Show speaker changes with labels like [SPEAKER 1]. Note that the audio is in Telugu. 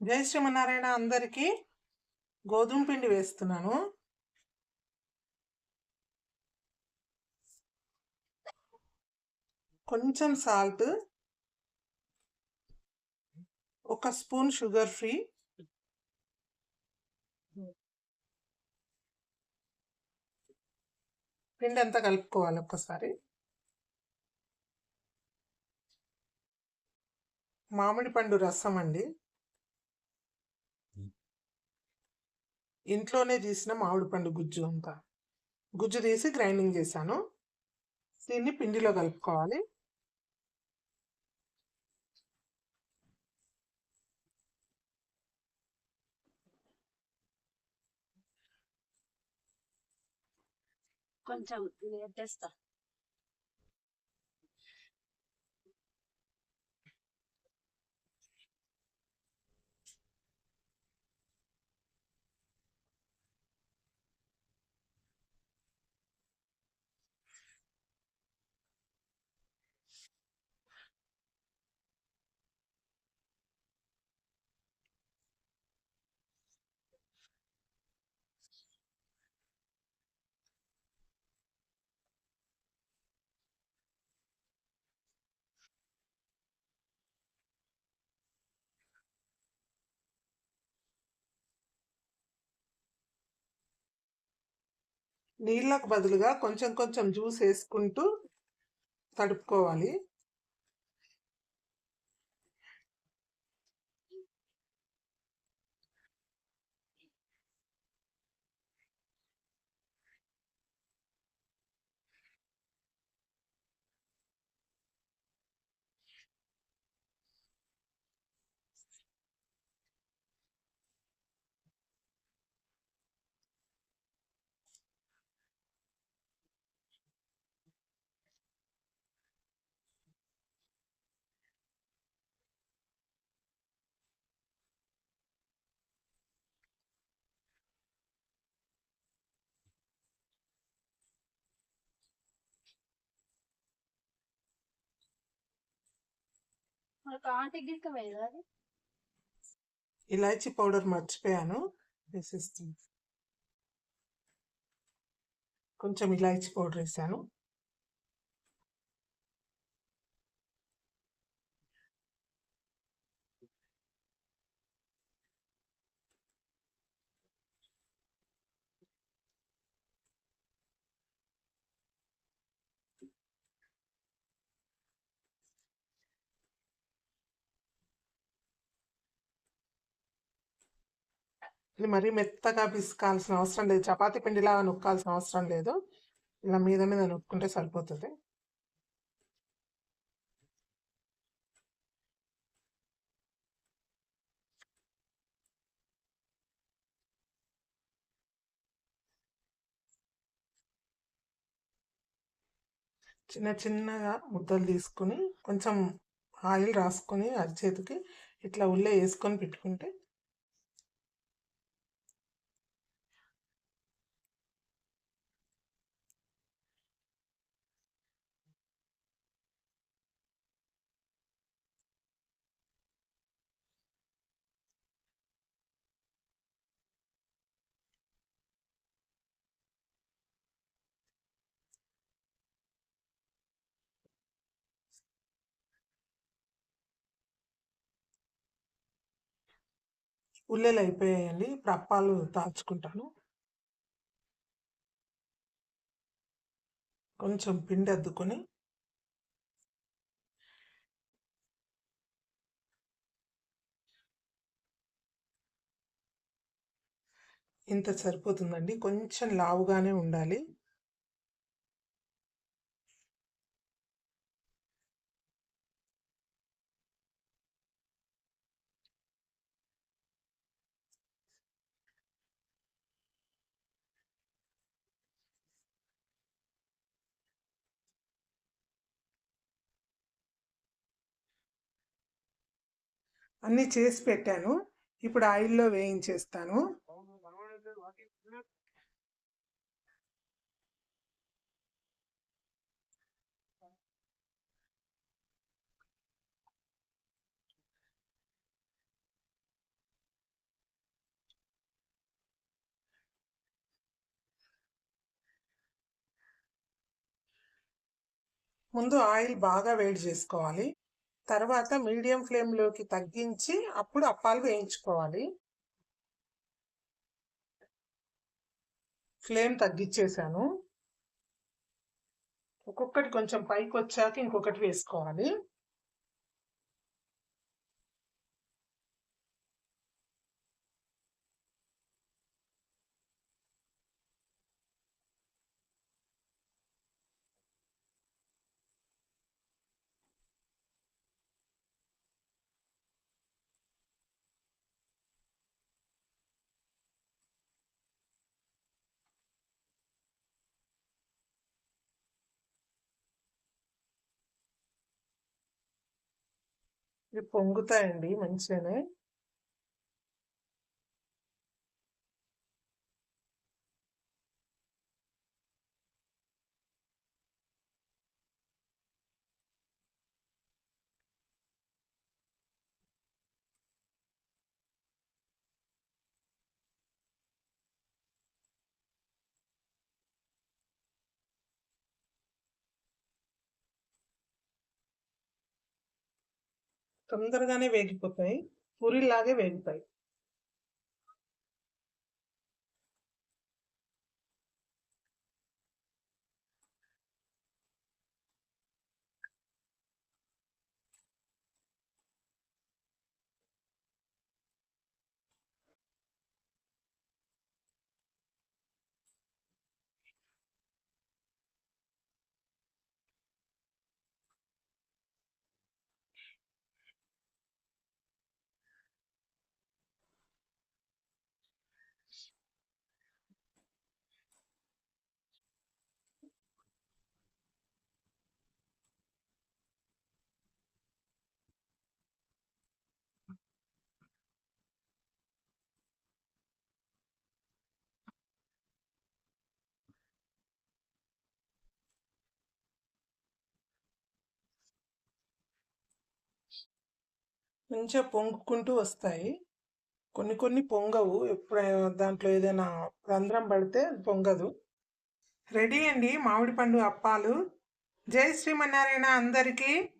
[SPEAKER 1] జై శ్రీమన్నారాయణ అందరికీ గోధుమ పిండి వేస్తున్నాను. కొంచెం సాల్ట్ ఒక స్పూన్ షుగర్ ఫ్రీ. పిండి అంతా కలుపుకోవాలి ఒక్కసారి. మామిడి పండు రసం అండి. ఇంట్లోనే తీసిన మామిడి పండు గుజ్జు అంతా. గుజ్జు తీసి గ్రైండింగ్ చేశాను. దీన్ని పిండిలో కలుపుకోవాలి.
[SPEAKER 2] కొంచెం వేస్తా
[SPEAKER 1] నీళ్ళకు బదులుగా కొంచెం కొంచెం జ్యూస్ వేసుకుంటూ తడుపుకోవాలి. ఇలాచి పౌడర్ మర్చిపోయాను. వేసేస్తుంది కొంచెం ఇలాచి పౌడర్ వేసాను. ఇది మరీ మెత్తగా పిసుకాల్సిన అవసరం లేదు. చపాతీ పిండిలాగా నొక్కాల్సిన అవసరం లేదు. ఇలా మీద మీద నొక్కుంటే సరిపోతుంది. చిన్న చిన్నగా ముద్దలు తీసుకుని కొంచెం ఆయిల్ రాసుకొని అరిచేతికి ఇట్లా ఉల్లే వేసుకొని పెట్టుకుంటే ఉల్లెలు అయిపోయాయండి. ఇప్పుడు అప్పాలు తాల్చుకుంటాను కొంచెం పిండి అద్దుకొని ఇంత సరిపోతుందండి. కొంచెం లావుగానే ఉండాలి. అన్నీ చేసి పెట్టాను. ఇప్పుడు ఆయిల్లో వేయించేస్తాను. ముందు ఆయిల్ బాగా వేడి చేసుకోవాలి. తర్వాత మీడియం ఫ్లేమ్లోకి తగ్గించి అప్పుడు అప్పాలు వేయించుకోవాలి. ఫ్లేమ్ తగ్గించేసాను ఒక్కొక్కటి కొంచెం పైకి వచ్చాక ఇంకొకటి వేసుకోవాలి. ఇవి పొంగుతాయండి మంచిగానే. తొందరగానే వేగిపోతాయి. పూరిలాగే వేగుతాయి. మంచిగా పొంగుకుంటూ వస్తాయి. కొన్ని కొన్ని పొంగవు. ఎప్పుడైనా దాంట్లో ఏదైనా రంధ్రం పడితే పొంగదు. రెడీ అండి మామిడి పండు అప్పాలు. జై శ్రీమన్నారాయణ అందరికీ.